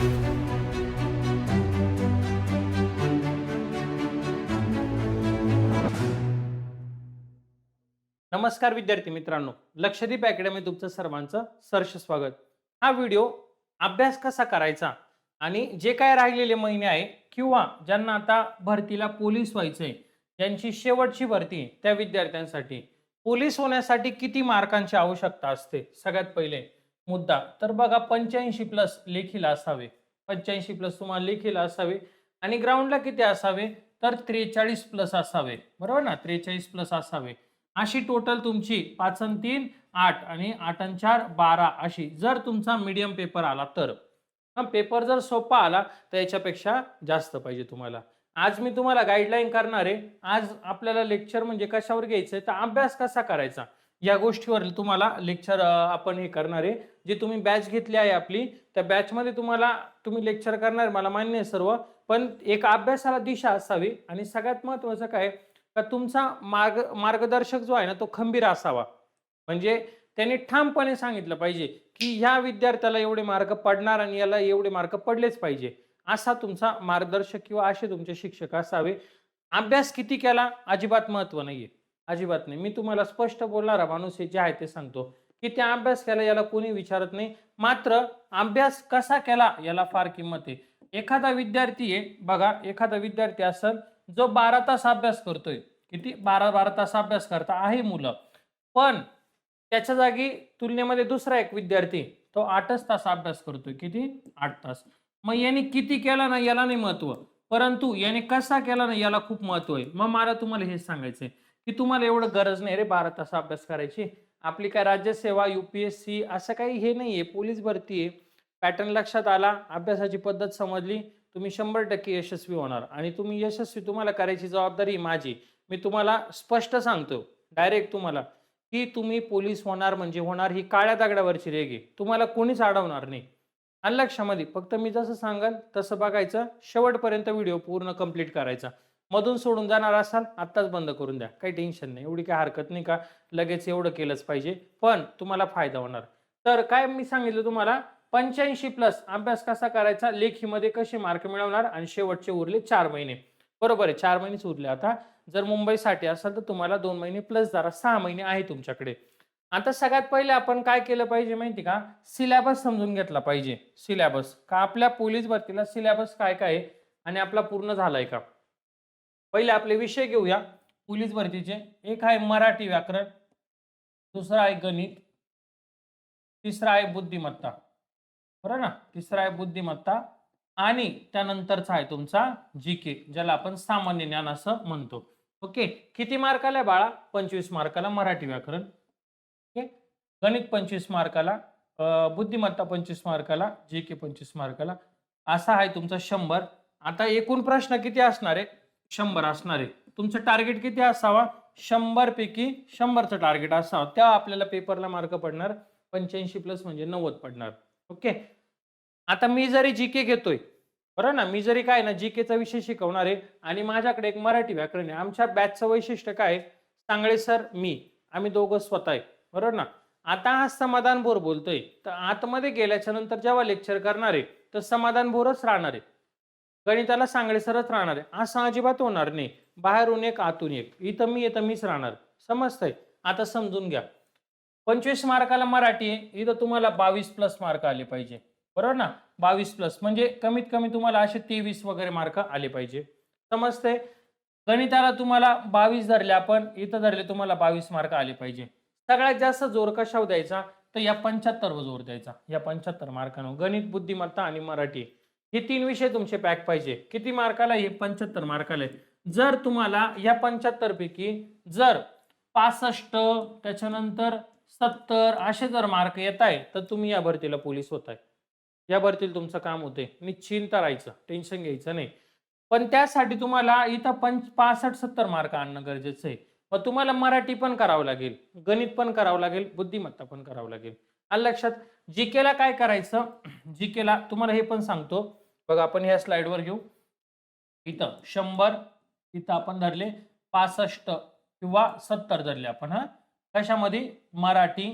नमस्कार विद्यार्थी मित्रांनो लक्षदीप अकॅडमी तुमचं सर्वांचं सर्ष स्वागत. हा व्हिडिओ अभ्यास कसा करायचा आणि जे काय राहिलेले महिने आहे किंवा ज्यांना आता भरतीला पोलीस व्हायचंय ज्यांची शेवटची भरती आहे, त्या विद्यार्थ्यांसाठी. पोलीस होण्यासाठी किती मार्कांची आवश्यकता असते? सगळ्यात पहिले मुद्दा. तर बघा पंच्याऐंशी प्लस लेखीला असावे. पंच्याऐंशी प्लस तुम्हाला लेखीला असावे. आणि ग्राउंडला किती असावे? तर त्रेचाळीस प्लस असावे. बरोबर ना? त्रेचाळीस प्लस असावे. अशी टोटल तुमची पाच अन तीन आठ आणि आठ अन चार बारा अशी जर तुमचा मीडियम पेपर आला तर. पेपर जर सोपा आला तर याच्यापेक्षा जास्त पाहिजे तुम्हाला. आज मी तुम्हाला गाईडलाईन करणार आहे. आज आपल्याला लेक्चर म्हणजे कशावर घ्यायचं आहे तर अभ्यास कसा करायचा? या गोष्टीवर तुम्हाला लेक्चर आपण हे करणार आहे. जे तुम्ही बॅच घेतली आहे आपली त्या बॅचमध्ये तुम्हाला तुम्ही लेक्चर करणार मला मान्य आहे सर्व. पण एक अभ्यासाला दिशा असावी आणि सगळ्यात महत्त्वाचं काय का तुमचा मार्ग मार्गदर्शक जो आहे ना तो खंबीर असावा. म्हणजे त्यांनी ठामपणे सांगितलं पाहिजे की ह्या विद्यार्थ्याला एवढे मार्क पडणार आणि याला एवढे मार्क पडलेच पाहिजे. असा तुमचा मार्गदर्शक किंवा असे तुमचे शिक्षक असावे. अभ्यास किती केला अजिबात महत्त्व नाहीये. अजिबात नाही. मी तुम्हाला स्पष्ट बोलणारा माणूस हे जे आहे ते सांगतो की त्या अभ्यास केला याला कोणी विचारत नाही. मात्र अभ्यास कसा केला याला फार किंमत आहे. एखादा विद्यार्थी आहे बघा एखादा विद्यार्थी असेल जो बारा तास अभ्यास करतोय. किती? बारा बारा तास अभ्यास करता आहे मुलं. पण त्याच्या जागी तुलनेमध्ये दुसरा एक विद्यार्थी तो आठच तास अभ्यास करतोय. किती? आठ तास. मग याने किती केला ना याला नाही महत्त्व. परंतु याने कसा केला ना याला खूप महत्त्व आहे. मग मला तुम्हाला हे सांगायचंय. की तुम्हाला एवढं गरज नाही रे बारा तास अभ्यास करायची. आपली काय राज्यसेवा युपीएससी असं काही हे नाही आहे पोलीस भरती आहे. पॅटर्न लक्षात आला अभ्यासाची पद्धत समजली तुम्ही शंभर टक्के यशस्वी होणार. आणि तुम्ही यशस्वी तुम्हाला करायची जबाबदारी माझी. मी तुम्हाला स्पष्ट सांगतो डायरेक्ट तुम्हाला की तुम्ही पोलीस होणार म्हणजे होणार ही काळ्या दगडावरची रेग आहे तुम्हाला कोणीच अडवणार नाही. आणि लक्षामध्ये फक्त मी जसं सांगाल तसं बघायचं शेवटपर्यंत व्हिडिओ पूर्ण कंप्लीट करायचा. मधून सोडून जाणार असाल आत्ताच बंद करून द्या. काही टेन्शन नाही. एवढी काही हरकत नाही का? लगेच एवढं केलंच पाहिजे. पण तुम्हाला फायदा होणार. तर काय मी सांगितलं तुम्हाला? पंच्याऐंशी प्लस अभ्यास कसा करायचा? लेखीमध्ये कसे मार्क मिळवणार? आणि शेवटचे उरले चार महिने. बरोबर आहे चार महिनेच उरले. आता जर मुंबईसाठी असेल तर तुम्हाला दोन महिने प्लस जरा सहा महिने आहे तुमच्याकडे. आता सगळ्यात पहिले आपण काय केलं पाहिजे माहिती का? सिलेबस समजून घेतला पाहिजे. सिलेबस का आपल्या पोलीस भरतीला सिलेबस काय काय आहे? आणि आपला पूर्ण झालाय का? पहिले आपले विषय घेऊया. पोलीस भरतीचे. एक आहे मराठी व्याकरण. दुसरा आहे गणित. तिसरा आहे बुद्धिमत्ता. बरं ना? तिसरा आहे बुद्धिमत्ता. आणि त्यानंतरचा आहे तुमचा जी के ज्याला आपण सामान्य ज्ञान असं म्हणतो. ओके? किती मार्काला बाळा? पंचवीस मार्काला मराठी व्याकरण. ओके? गणित पंचवीस मार्काला बुद्धिमत्ता पंचवीस मार्काला जी के पंचवीस मार्काला. असा आहे तुमचा शंभर. आता एकूण प्रश्न किती असणार आहे? शंभर असणार आहे. तुमचं टार्गेट किती असावा? शंभर पैकी शंभरचं टार्गेट असावं. तेव्हा आपल्याला पेपरला मार्क पडणार. पंच्याऐंशी प्लस म्हणजे नव्वद पडणार. ओके आता मी जरी जी के घेतोय बरं ना? मी जरी काय ना जी केचा विषय शिकवणार आहे आणि माझ्याकडे एक मराठी व्याकरण आहे. आमच्या बॅचचं वैशिष्ट्य काय आहे? सांगळे सर मी. आम्ही दोघं स्वतः आहे. बरोबर ना? आता हा समाधान भोर बोलतोय. तर आतमध्ये गेल्याच्यानंतर जेव्हा लेक्चर करणार आहे तर समाधान भोरच राहणार आहे. गणिताला सांगळे सरच राहणार आहे. असं अजिबात होणार नाही. बाहेरून एक आतून एक. इथं मी येतं मीच राहणार. समजतंय? आता समजून घ्या. पंचवीस मार्काला मराठी आहे. इथं तुम्हाला बावीस प्लस मार्क आले पाहिजे. बरोबर ना? बावीस प्लस म्हणजे कमीत कमी तुम्हाला असे तेवीस वगैरे मार्क आले पाहिजे. समजते गणिताला तुम्हाला बावीस धरले आपण. इथं धरले तुम्हाला बावीस मार्क आले पाहिजे. सगळ्यात जास्त जोर कशावर द्यायचा? तर या पंच्याहत्तरवर जोर द्यायचा. या पंच्याहत्तर मार्कांवर गणित बुद्धिमत्ता आणि मराठी. हे तीन विषय तुमचे पॅक पाहिजे. किती मार्काला हे पंच्याहत्तर मार्काला आहे जर तुम्हाला या पंच्याहत्तर पैकी जर पासष्ट त्याच्यानंतर सत्तर असे जर मार्क येत आहे तर तुम्ही या भरतीला पोलीस होत आहे. या भरतीला तुमचं काम होते निश्चिंत राहायचं. टेन्शन घ्यायचं नाही. पण त्यासाठी तुम्हाला इथं पंच पासष्ट सत्तर मार्क आणणं गरजेचं आहे. मग तुम्हाला मराठी पण करावं लागेल. गणित पण करावं लागेल. बुद्धिमत्ता पण करावं लागेल. आणि लक्षात जी केला काय करायचं? जी केला तुम्हाला हे पण सांगतो. बघा आपण ह्या स्लाइडवर घेऊ. इथं शंभर इथं आपण धरले पासष्ट किंवा सत्तर धरले आपण हा. कशामध्ये? मराठी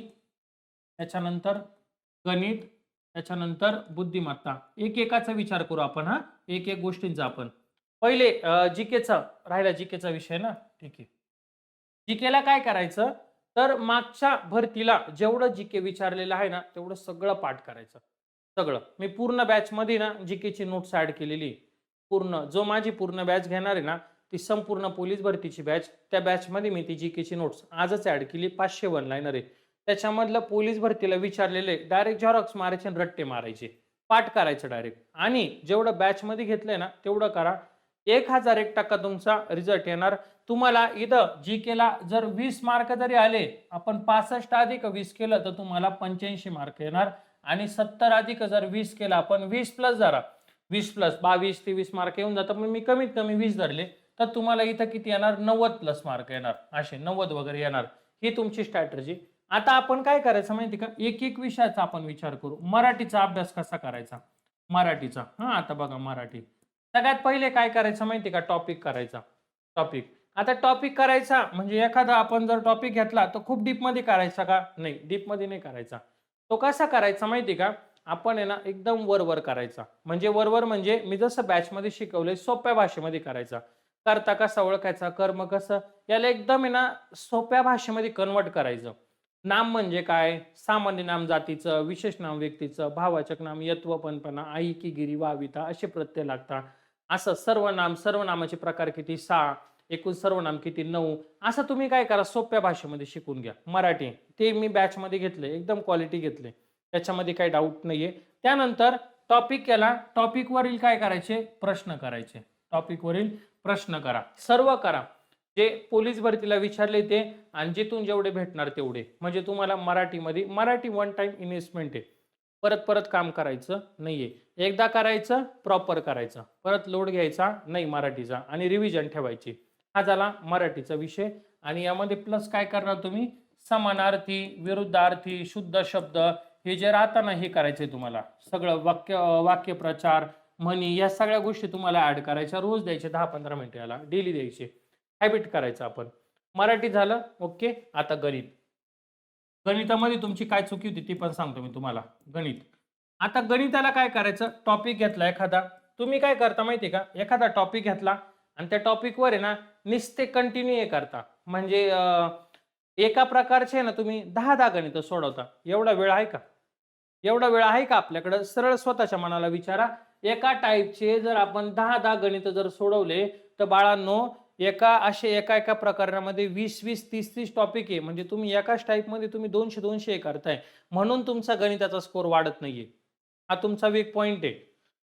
त्याच्यानंतर गणित त्याच्यानंतर बुद्धिमत्ता. एक एकाचा विचार करू आपण हा. एक एक गोष्टींचा आपण. पहिले जीकेचा राहिला जीकेचा विषय ना? ठीक आहे. जीकेला काय करायचं? तर मागच्या भरतीला जेवढं जीके विचारलेलं आहे ना तेवढं सगळं पाठ करायचं. सगळं. मी पूर्ण बॅचमध्ये ना जी केची नोट्स ॲड केलेली. पूर्ण जो माझी पूर्ण बॅच घेणार आहे ना ती संपूर्ण पोलीस भरतीची बॅच त्या बॅचमध्ये मी ती जी केची नोट्स आजच ऍड केली पाचशे वन लाईनर आहे. त्याच्यामधलं पोलीस भरतीला विचारलेले डायरेक्ट झेरॉक्स मारायचे आणि रट्टे मारायचे. पाठ करायचं डायरेक्ट आणि जेवढं बॅचमध्ये घेतलंय ना तेवढं करा. एक हजार एक टक्का तुमचा रिझल्ट येणार. तुम्हाला इथं जी केला जर वीस मार्क जरी आले आपण पासष्ट अधिक वीस केलं तर तुम्हाला पंच्याऐंशी मार्क येणार. आणि सत्तर अधिक जर वीस केला आपण वीस प्लस जरा वीस प्लस बावीस तेवीस मार्क येऊन जातं. पण मी कमीत कमी वीस धरले तर तुम्हाला इथं किती येणार? नव्वद प्लस मार्क येणार. असे नव्वद वगैरे येणार. ही तुमची स्ट्रॅटर्जी आता आपण काय करायचं माहिती का? एक एक विषयाचा आपण विचार करू. मराठीचा अभ्यास कसा करायचा? मराठीचा. हा आता बघा मराठी. सगळ्यात पहिले काय करायचं माहिती का? टॉपिक करायचा. टॉपिक आता टॉपिक करायचा म्हणजे एखादा आपण जर टॉपिक घेतला तर खूप डीपमध्ये करायचा का? नाही डीपमध्ये नाही करायचा. तो कसा करायचा माहिती का? आपण आहे ना एकदम वरवर करायचा. म्हणजे वरवर म्हणजे मी जसं बॅचमध्ये शिकवलंय सोप्या भाषेमध्ये करायचा. करता कसा ओळखायचा? कर्म कसं? याला एकदम आहे ना सोप्या भाषेमध्ये कन्वर्ट करायचं. नाम म्हणजे काय? सामान्य नाम जातीचं विशेष नाम व्यक्तीचं भावाचक नाम यत्व पणपणा आई की गिरी वाविता असे प्रत्यय लागतात. असं सर्व नाम सर्वनामाचे प्रकार किती? सहा. एकूण सर्वनाम किती? नऊ. असं तुम्ही काय करा? सोप्या भाषेमध्ये शिकून घ्या. मराठी. ते मी बॅचमध्ये घेतले एकदम क्वालिटी घेतले त्याच्यामध्ये काही डाऊट नाहीये. त्यानंतर टॉपिक केला टॉपिकवरील काय करायचे? प्रश्न करायचे. टॉपिकवरील प्रश्न करा. सर्व करा. जे पोलीस भरतीला विचारले ते आणि जिथून जेवढे भेटणार तेवढे. म्हणजे तुम्हाला मराठीमध्ये मराठी वन टाइम इन्व्हेस्टमेंट आहे. परत परत काम करायचं नाहीये. एकदा करायचं प्रॉपर करायचं. परत लोड घ्यायचा नाही मराठीचा. आणि रिव्हिजन ठेवायची. हा झाला मराठीचा विषय. आणि यामध्ये प्लस काय करणार तुम्ही? समानार्थी विरुद्धार्थी शुद्ध शब्द हे जे राहताना हे करायचे तुम्हाला. सगळं वाक्य वाक्यप्रचार म्हणी या सगळ्या गोष्टी तुम्हाला ऍड करायच्या. रोज द्यायचे दहा पंधरा मिनिटं याला. डेली द्यायचे. हॅबिट करायचं आपण. मराठी झालं. ओके आता गणित. गणितामध्ये तुमची काय चुकी होती ती पण सांगतो मी तुम्हाला. गणित. आता गणिताला काय करायचं? टॉपिक घेतला एखादा. तुम्ही काय करता माहिती का? एखादा टॉपिक घेतला. आणि त्या टॉपिकवर आहे ना निस्ते कंटिन्यू हे करता. म्हणजे एका प्रकारचे ना तुम्ही दहा दहा गणित सोडवता. एवढा वेळ आहे का? एवढा वेळ आहे का आपल्याकडं? सरळ स्वतःच्या मनाला विचारा. एका टाईपचे जर आपण दहा दहा गणित जर सोडवले तर बाळांनो एका असे एका एका प्रकरणामध्ये वीस वीस तीस तीस टॉपिक आहे. म्हणजे तुम्ही एकाच टाईपमध्ये तुम्ही दोनशे दोनशे हे करताय. म्हणून तुमचा गणिताचा स्कोर वाढत नाहीये. हा तुमचा वीक पॉईंट आहे.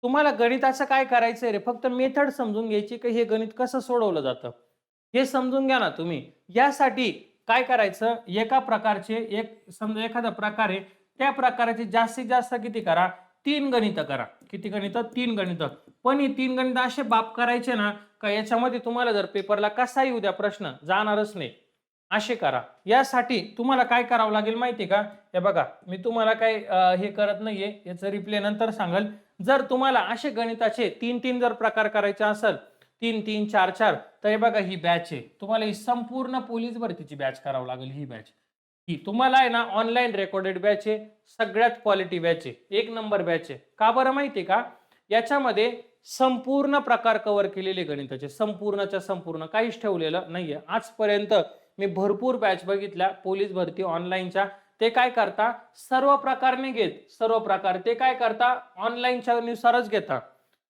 तुम्हाला गणिताचं काय करायचंय रे? फक्त मेथड समजून घ्यायची की हे गणित कसं सोडवलं जातं? हे समजून घ्या ना तुम्ही. यासाठी काय करायचं? एका प्रकारचे एक समजा एखादा प्रकार आहे त्या प्रकाराचे जास्तीत जास्त किती करा? तीन गणित करा. किती गणित? तीन गणित. पण ही तीन गणित असे बाप करायचे ना का याच्यामध्ये तुम्हाला जर पेपरला कसाही उद्या प्रश्न जाणारच नाही. असे करा. यासाठी तुम्हाला काय करावं लागेल माहिती का? हे बघा मी तुम्हाला काय हे करत नाहीये. याचं रिप्ले नंतर सांगाल. जर तुम्हाला असे गणिताचे तीन तीन जर प्रकार करायचे असेल तीन तीन चार चार तर हे बघा ही बॅच आहे. तुम्हाला ही संपूर्ण पोलीस भरतीची बॅच करावं लागेल ही बॅच ही तुम्हाला आहे ना ऑनलाईन रेकॉर्डेड बॅच आहे सगळ्यात क्वालिटी बॅच आहे. एक नंबर बॅच आहे. का बरं माहिती आहे का? याच्यामध्ये संपूर्ण प्रकार कव्हर केलेले गणिताचे संपूर्णच्या संपूर्ण. काहीच ठेवलेलं नाहीये. आजपर्यंत मी भरपूर बॅच बघितल्या पोलीस भरती ऑनलाईनच्या ते काय करता? सर्व प्रकारने घेत. सर्व प्रकार. ते काय करता? ऑनलाईनच्या नुसारच घेता.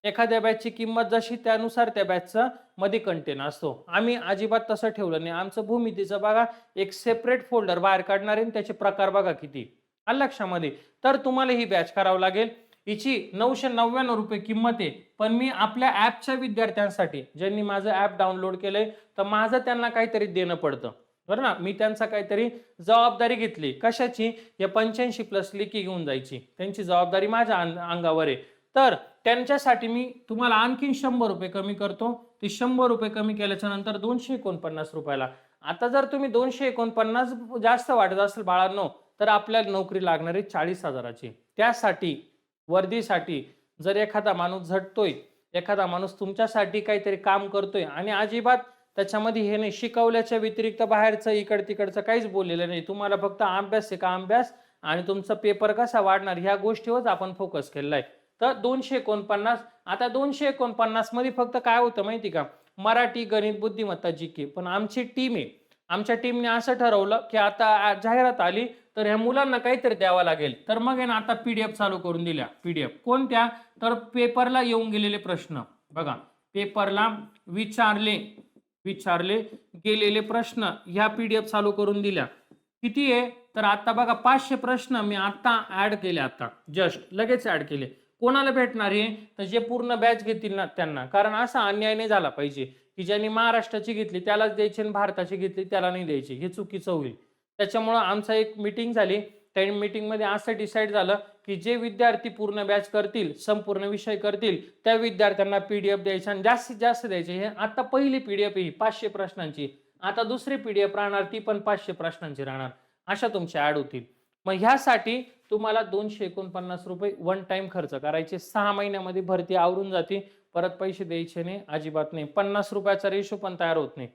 एखाद्या बॅचची किंमत जशी त्यानुसार त्या बॅचचं मध्ये कंटेन असतो. आम्ही अजिबात तसं ठेवलं नाही. आमचं भूमितीचं बघा एक सेपरेट फोल्डर बाहेर काढणार आहे आणि त्याचे प्रकार बघा किती. आलं लक्षामध्ये? तर तुम्हाला ही बॅच करावं लागेल. हिची नऊशे नव्याण्णव रुपये किंमत आहे. पण मी आपल्या ॲपच्या विद्यार्थ्यांसाठी ज्यांनी माझं ॲप डाउनलोड केलंय तर माझं त्यांना काहीतरी देणं पडतं. बरं ना? मी त्यांचा काहीतरी जबाबदारी घेतली. कशाची? या पंच्याऐंशी प्लस लेखी घेऊन जायची. त्यांची जबाबदारी माझ्या अंग- अंगावर आहे. तर त्यांच्यासाठी मी तुम्हाला आणखीन शंभर रुपये कमी करतो. ते शंभर रुपये कमी केल्याच्यानंतर दोनशे एकोणपन्नास रुपयाला. आता जर तुम्ही दोनशे एकोणपन्नास जास्त वाटत असेल बाळांनो तर आपल्याला नोकरी लागणार आहे चाळीस हजाराची. त्यासाठी वर्दीसाठी जर एखादा माणूस झटतोय एखादा माणूस तुमच्यासाठी काहीतरी काम करतोय आणि अजिबात त्याच्यामध्ये हे नाही शिकवल्याच्या व्यतिरिक्त बाहेरचं इकड तिकडचं काहीच बोललेलं नाही. तुम्हाला फक्त अभ्यास आहे का अभ्यास? आणि तुमचा पेपर कसा वाढणार? ह्या गोष्टीवर आपण फोकस केलेला आहे. तर दोनशे एकोणपन्नास आता दोनशे एकोणपन्नासमध्ये फक्त काय होतं माहिती का? मराठी गणित बुद्धिमत्ता जी के पण आमची टीम आहे. आमच्या टीमने असं ठरवलं की आता जाहिरात आली तर ह्या मुलांना काहीतरी द्यावं लागेल. तर मग ना आता पीडीएफ चालू करून दिल्या. पीडीएफ कोणत्या? तर पेपरला येऊन गेलेले प्रश्न. बघा पेपरला विचारले. विचारले गेलेले प्रश्न ह्या पीडीएफ चालू करून दिल्या. किती आहे? तर आता बघा पाचशे प्रश्न मी आता ऍड केले आता. जस्ट लगेच ऍड केले. कोणाला भेटणार आहे तर जे पूर्ण बॅच घेतील ना त्यांना. कारण असा अन्याय नाही झाला पाहिजे की ज्यांनी महाराष्ट्राची घेतली त्यालाच द्यायची आणि भारताची घेतली त्याला नाही द्यायची. हे चुकीचं होईल. त्याच्यामुळं आमचा एक मीटिंग झाली. त्या मीटिंगमध्ये असं डिसाईड झालं की जे विद्यार्थी पूर्ण बॅच करतील संपूर्ण विषय करतील त्या विद्यार्थ्यांना पीडीएफ द्यायचे आणि जास्तीत जास्त द्यायचे. हे आता पहिली पीडीएफ ही पाचशे प्रश्नांची. आता दुसरी पीडीएफ राहणार ती पण पाचशे प्रश्नांची राहणार. अशा तुमच्या ऍड होतील. मग ह्यासाठी तुम्हाला दोनशे एकोणपन्नास रुपये वन टाइम खर्च करायचे. सहा महिन्यामध्ये भरती आवरून जाते परत पैसे द्यायचे नाही अजिबात नाही. पन्नास रुपयाचा रेशो पण तयार होत नाही.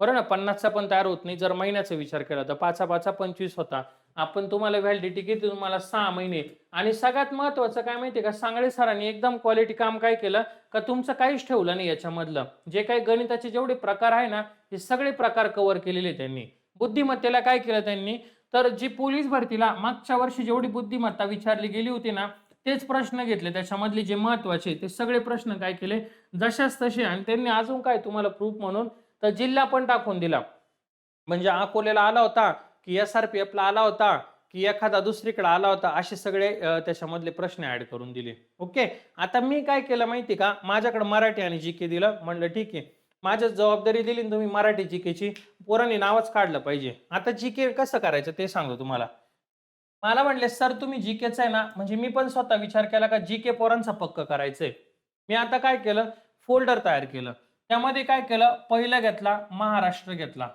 बरं ना? पन्नासचा पण तयार होत नाही. जर महिन्याचा विचार केला तर पाचा पाचा पंचवीस होता. आपण तुम्हाला व्हॅलिडिटी किती तुम्हाला सहा महिने. आणि सगळ्यात महत्वाचं काय माहितीये का? सांगळे सरांनी एकदम क्वालिटी काम काय केलं? का तुमचं काहीच ठेवलं नाही याच्यामधलं. जे काही गणिताचे जेवढे प्रकार आहे ना हे सगळे प्रकार कव्हर केलेले त्यांनी. बुद्धिमत्तेला काय केलं त्यांनी? तर जी पोलीस भरतीला मागच्या वर्षी जेवढी बुद्धिमत्ता विचारली गेली होती ना तेच प्रश्न घेतले. त्याच्यामधले जे महत्त्वाचे ते सगळे प्रश्न काय केले? जशाच तसे आणि त्यांनी अजून काय तुम्हाला प्रूफ म्हणून तर जिल्हा पण टाकून दिला. म्हणजे अकोल्याला आला होता की एस आर पी एफला आला होता की एखादा दुसरीकडे आला होता असे सगळे त्याच्यामधले प्रश्न ऍड करून दिले. ओके आता मी काय केलं माहिती का? माझ्याकडे मराठी आणि जी के दिलं. म्हणलं ठीक आहे. माझ्या जबाबदारी दिली ना तुम्ही मराठी जी केची पोरांनी नावच काढलं पाहिजे. आता जी के कसं करायचं ते सांगतो तुम्हाला. मला म्हणले सर तुम्ही जी केचं आहे ना म्हणजे मी पण स्वतः विचार केला का जी के पोरांचा पक्क करायचंय. मी आता काय केलं? फोल्डर तयार केलं. त्यामध्ये काय केलं? पहिलं घेतला महाराष्ट्र घेतला.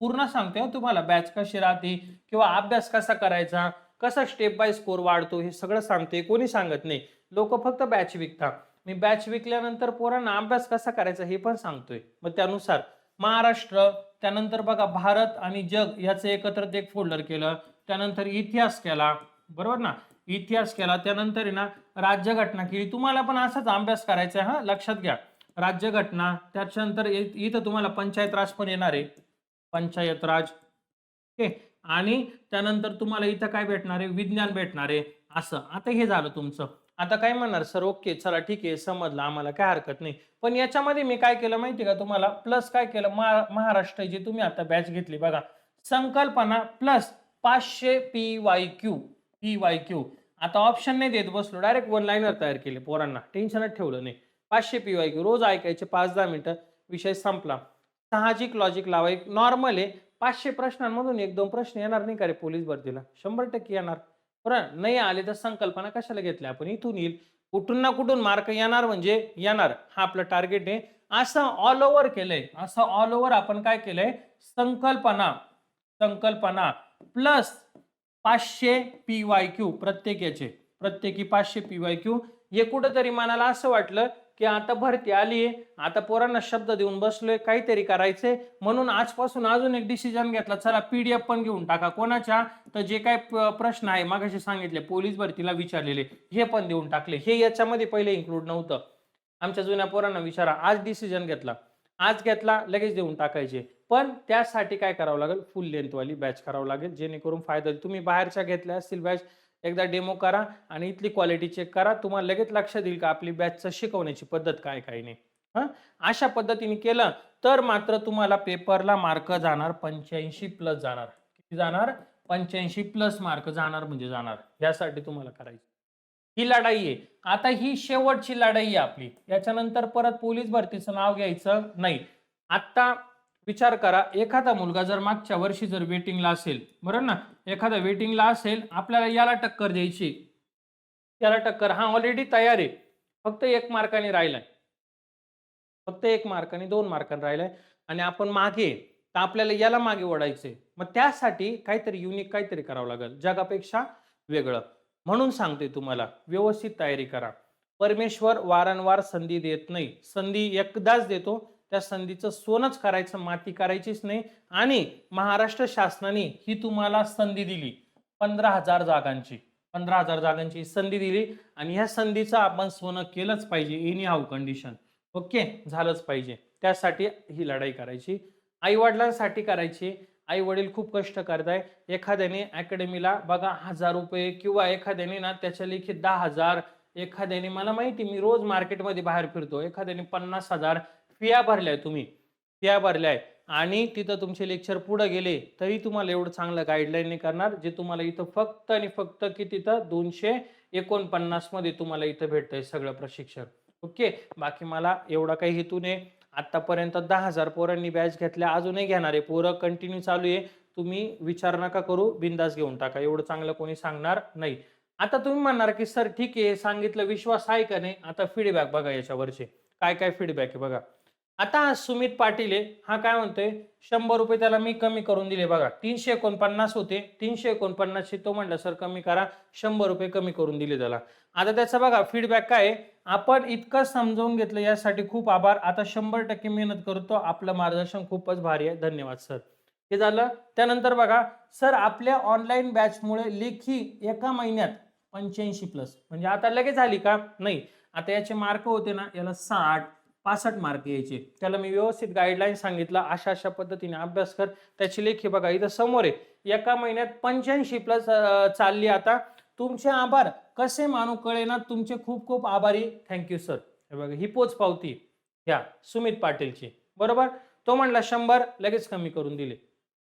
पूर्ण सांगते हो तुम्हाला. बॅच कशी राहते किंवा अभ्यास कसा करायचा कसा स्टेप बाय स्कोर वाढतो हे सगळं सांगते कोणी सांगत नाही. लोक फक्त बॅच विकता मी बॅच विकल्यानंतर पोरांना अभ्यास कसा करायचा हे पण सांगतोय. मग त्यानुसार महाराष्ट्र त्यानंतर बघा भारत आणि जग याचं एकत्र एक फोल्डर केलं. त्यानंतर इतिहास केला. बरोबर ना? इतिहास केला. त्यानंतर आहे ना राज्यघटना केली. तुम्हाला पण असाच अभ्यास करायचा आहे हा? लक्षात घ्या. राज्यघटना त्याच्यानंतर इथं तुम्हाला पंचायत राज पण येणार आहे. पंचायत राज. ओके. आणि त्यानंतर तुम्हाला इथं काय भेटणार आहे? विज्ञान भेटणार आहे. असं. आता हे झालं तुमचं. आता काय म्हणणार? सर ओके चला ठीक आहे समजलं. आम्हाला काय हरकत नाही. पण याच्यामध्ये मी काय केलं माहिती का तुम्हाला? प्लस काय केलं? महा- महाराष्ट्र जी तुम्ही आता बॅच घेतली बघा. संकल्पना प्लस पाचशे P Y Q. P Y Q. आता ऑप्शन नाही देत बसलो. डायरेक्ट वन लाईनर तयार केले पोरांना. टेन्शनच ठेवलं नाही. पाचशे पी वाय क्यू. रोज ऐकायचे पाच दहा मिनिटं. विषय संपला. साहजिक लॉजिक लावाय नॉर्मल आहे. पाचशे प्रश्नांमधून एक दोन प्रश्न येणार नाही का रे पोलीस भरतीला? शंभर टक्के येणार. बरं नाही आले तर संकल्पना कशाला घेतल्या? आपण इथून येईल. कुठून ना कुठून मार्क येणार म्हणजे येणार. हा आपलं टार्गेट आहे. असं ऑल ओव्हर केलंय. असं ऑल ओव्हर आपण काय केलंय? संकल्पना. संकल्पना प्लस पाचशे पी वाय क्यू प्रत्येकाचे प्रत्येकी पाचशे पी वाय क्यू हे कुठंतरी मनाला असं वाटलं की आता भरती आली आहे आता पोरांना शब्द देऊन बसलोय काहीतरी करायचंय. म्हणून आजपासून अजून एक डिसिजन घेतला चला पीडीएफ पण घेऊन टाका. कोणाच्या? तर जे काय प्रश्न आहे मागाशी सांगितले पोलीस भरतीला विचारलेले हे पण देऊन टाकले. हे याच्यामध्ये पहिले इन्क्लूड नव्हतं. आमच्या जुन्या पोरांना विचारा आज डिसिजन घेतला. आज घेतला लगेच देऊन टाकायचे. पण त्यासाठी काय करावं लागेल? फुल लेंथवाली बॅच करावं लागेल जेणेकरून फायदा होईल. तुम्ही बाहेरच्या घेतल्या असतील बॅच एकदा डेमो करा आणि इथली क्वालिटी चेक करा. तुम्हाला लगेच लक्षात येईल का आपली बॅचचं शिकवण्याची पद्धत काय काय नाही. हां? अशा पद्धतीने केलं तर मात्र तुम्हाला पेपरला मार्क जाणार पंच्याऐंशी प्लस जाणार. किती जाणार? पंच्याऐंशी प्लस मार्क जाणार म्हणजे जाणार. यासाठी तुम्हाला करायचं. ही लढाई आहे. आता ही शेवटची लढाई आहे आपली. याच्यानंतर परत पोलीस भरतीचं नाव घ्यायचं नाही. आता विचार करा एखादा मुलगा जर मागच्या वर्षी जर वेटिंगला असेल बरोबर ना? एखादा वेटिंगला असेल आपल्याला याला टक्कर द्यायची. त्याला टक्कर हा ऑलरेडी तयार आहे. फक्त एक मार्काने राहिलाय. फक्त एक मार्काने दोन मार्काने राहिलाय. आणि आपण मागे तर आपल्याला याला मागे ओढायचे मग त्यासाठी काहीतरी युनिक काहीतरी करावं लागेल. जगापेक्षा वेगळं. म्हणून सांगते तुम्हाला व्यवस्थित तयारी करा. परमेश्वर वारंवार संधी देत नाही. संधी एकदाच देतो. त्या संधीचं सोनच करायचं माती करायचीच नाही. आणि महाराष्ट्र शासनाने ही तुम्हाला संधी दिली पंधरा हजार जागांची. पंधरा हजार जागांची संधी दिली आणि ह्या संधीचं आपण सोनं केलंच पाहिजे एनी हाऊ कंडिशन ओके झालंच पाहिजे. त्यासाठी ही लढाई करायची. आईवडिलांसाठी करायची. आई वडील खूप कष्ट करताय. एखाद्याने अकॅडमीला बघा हजार रुपये किंवा एखाद्याने ना त्याच्या लेखी दहा हजार. एखाद्याने मला माहिती मी रोज मार्केटमध्ये बाहेर फिरतो. एखाद्याने पन्नास हजार. फिया भरल्याय तुम्ही. फिया भरल्याय आणि तिथं तुमचे लेक्चर पुढे गेले तरी तुम्हाला एवढं चांगलं गाईडलाईन नाही करणार जे तुम्हाला इथं फक्त आणि फक्त की तिथं दोनशे एकोणपन्नासमध्ये तुम्हाला इथं भेटतंय सगळं प्रशिक्षण. ओके? बाकी मला एवढा काही हेतू नाही. आतापर्यंत दहा हजार पोरांनी बॅच घेतल्या अजूनही घेणार आहे. पोरं कंटिन्यू चालू आहे. तुम्ही विचार नका करू बिंदास घेऊन टाका. एवढं चांगलं कोणी सांगणार नाही. आता तुम्ही म्हणणार की सर ठीक आहे सांगितलं विश्वास आहे का नाही? आता फीडबॅक बघा याच्यावरचे. काय काय फीडबॅक आहे बघा. आता सुमित पाटील आहे हा काय म्हणतोय? शंभर रुपये त्याला मी कमी करून दिले बघा. तीनशे एकोणपन्नास होते तीनशे एकोणपन्नासशे तो म्हणला सर कमी करा शंभर रुपये कमी करून दिले त्याला. आता त्याचा बघा फीडबॅक काय आपण इतकं समजावून घेतलं यासाठी खूप आभार. आता शंभर टक्के मेहनत करतो. आपलं मार्गदर्शन खूपच भारी आहे. धन्यवाद सर. हे झालं. त्यानंतर बघा सर आपल्या ऑनलाईन बॅचमुळे लेखी एका महिन्यात पंच्याऐंशी प्लस म्हणजे आता लगेच झाली का? नाही. आता याचे मार्क होते ना याला साठ पासष्ट मार्क यायचे. त्याला मी व्यवस्थित गाईडलाईन सांगितलं. अशा अशा पद्धतीने अभ्यास कर. त्याची लेखी बघा. इथं समोर आहे. एका महिन्यात पंच्याऐंशी प्लस चालली आता. तुमचे आभार. कसे मानू कळे ना तुमचे खूप खूप आभारी. थँक्यू सर हे बघा ही पोच पावती. ह्या सुमित पाटीलची. बरोबर? तो म्हणला शंभर. लगेच कमी करून दिले.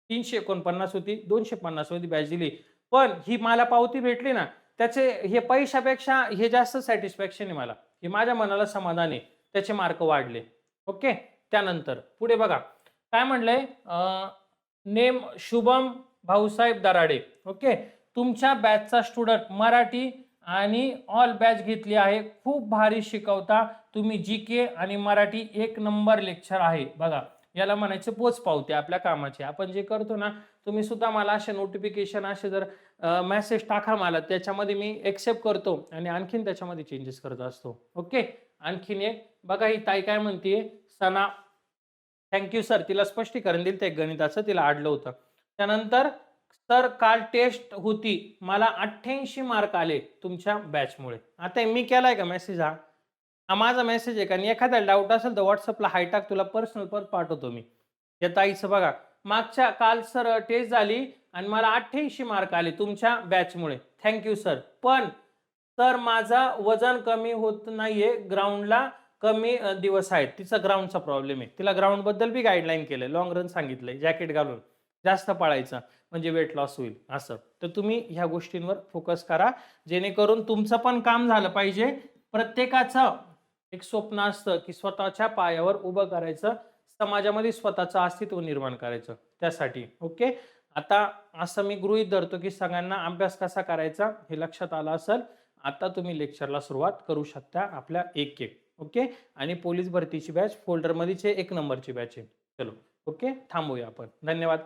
तीनशे एकोणपन्नास होती. दोनशे पन्नास होती बॅच दिली. पण ही मला पावती भेटली ना त्याचे हे पैशापेक्षा हे जास्त सॅटिस्फॅक्शन आहे मला. हे माझ्या मनाला समाधान आहे. त्याचे मार्क वाढले. ओके? त्यानंतर पुढे बघा. काय म्हणलंय? नेम शुभम भाऊसाहेब दराडे. ओके? तुमच्या बॅचचा स्टुडंट मराठी आणि ऑल बॅच घेतली आहे. खूप भारी शिकवता तुम्ही जी के आणि मराठी एक नंबर लेक्चर आहे. बघा याला म्हणायचे पोच पावते आपल्या कामाचे. आपण जे करतो ना तुम्ही सुद्धा मला असे नोटिफिकेशन असे जर मेसेज टाका मला. त्याच्यामध्ये मी एक्सेप्ट करतो आणि आणखीन त्याच्यामध्ये चेंजेस करत असतो. ओके आणखीन एक बघा ही ताई काय म्हणतीये? सना थँक्यू सर तिला स्पष्टीकरण दिलं ते गणिताचं तिला आडलं होतं. त्यानंतर सर काल टेस्ट होती. मला अठ्ठ्याऐंशी मार्क आले तुमच्या बॅचमुळे आता मी केलाय का मेसेज हा? हा माझा मेसेज आहे का? आणि एखादा डाऊट असेल तर व्हॉट्सअपला हाय टाक. तुला पर्सनल पर पाठवतो मी. या ताईचं बघा. मागच्या काल सर टेस्ट झाली आणि मला अठ्ठ्याऐंशी मार्क आले तुमच्या बॅचमुळे. थँक्यू सर पण तर माझा वजन कमी होत नाहीये ग्राउंडला कमी दिवस आहेत. तिचा ग्राउंडचा प्रॉब्लेम आहे. तिला ग्राउंडबद्दल बी गाईडलाईन केलं लॉंग रन सांगितलंय. जॅकेट घालून. जास्त पळायचं. म्हणजे वेट लॉस होईल. असं. तर तुम्ही ह्या गोष्टींवर फोकस करा. जेणेकरून तुमचं पण काम झालं पाहिजे. प्रत्येकाचं एक स्वप्न असतं की स्वतःच्या पायावर उभं करायचं. समाजामध्ये स्वतःचं अस्तित्व निर्माण करायचं त्यासाठी. ओके? आता असं मी गृहीत धरतो की सगळ्यांना अभ्यास कसा करायचा हे लक्षात आलं असेल आता तुम्ही लेक्चरला सुरुवात करू शकता आपल्या एक एक ओके? आणि पोलीस भरतीची बॅच फोल्डरमध्येच आहे, एक नंबरची बॅच आहे. चलो. ओके? थांबूया आपण. धन्यवाद.